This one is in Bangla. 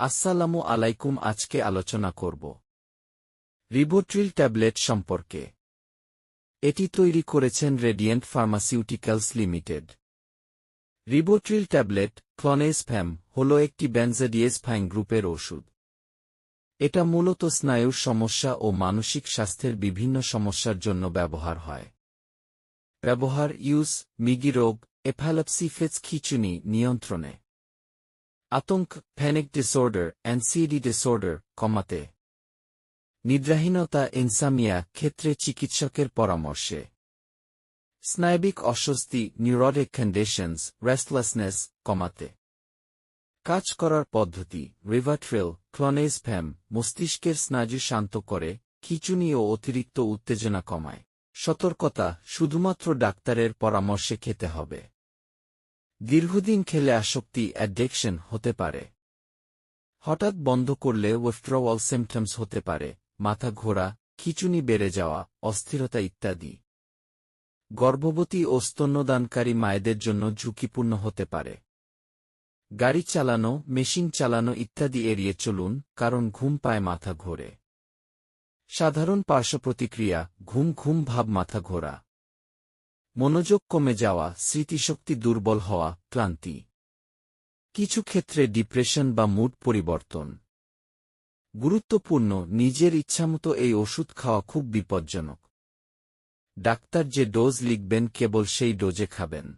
আসসালামু আলাইকুম, আজকে আলোচনা করব। রিবোট্রিল ট্যাবলেট সম্পর্কে। এটি তৈরি করেছেন Radiant Pharmaceuticals Limited Rivotril tablet clonazepam হল একটি ব্যানজাডিয়েসফাইন গ্রুপের ওষুধ। এটা মূলত স্নায়ুর সমস্যা ও মানসিক স্বাস্থ্যের বিভিন্ন সমস্যার জন্য ব্যবহার হয়। ব্যবহার, ইউজ, মিগি রোগ এফ্যালাপসিফেজ খিচুনি, নিয়ন্ত্রণে। আতঙ্ক প্যানিক ডিসঅর্ডার অ্যানসিডি ডিসঅর্ডার কমাতে। নিদ্রাহীনতা ইনসামিয়া ক্ষেত্রে চিকিৎসকের পরামর্শে। স্নায়বিক অস্বস্তি নিউরোটিক কন্ডিশনস রেস্টলেসনেস কমাতে। কাজ করার পদ্ধতি রিভাট্রেল ক্লনেজফ্যাম মস্তিষ্কের স্নায়ু শান্ত করে, খিচুনি ও অতিরিক্ত উত্তেজনা কমায়। সতর্কতা, শুধুমাত্র ডাক্তারের পরামর্শে খেতে হবে। দীর্ঘদিন খেলে আসক্তি অ্যাডেকশন হতে পারে। হঠাৎ বন্ধ করলে ওয়েফট্রওয়াল সিমটমস হতে পারে, মাথা ঘোরা, খিচুনি বেড়ে যাওয়া, অস্থিরতা ইত্যাদি। গর্ভবতী ও স্তন্যদানকারী মায়েদের জন্য ঝুঁকিপূর্ণ হতে পারে। গাড়ি চালানো, মেশিন চালানো ইত্যাদি এড়িয়ে চলুন, কারণ ঘুম পায় মাথা ঘোরে। সাধারণ পার্শ্বপ্রতিক্রিয়া ঘুম ঘুম ভাব মাথা ঘোরা। মনোযোগ কমে যাওয়া, স্মৃতিশক্তি দুর্বল হওয়া, ক্লান্তি। কিছু ক্ষেত্রে ডিপ্রেশন বা মুড পরিবর্তন। গুরুত্বপূর্ণ, নিজের ইচ্ছামতো এই ওষুধ খাওয়া খুব বিপজ্জনক। ডাক্তার যে ডোজ লিখবেন, কেবল সেই ডোজে খাবেন।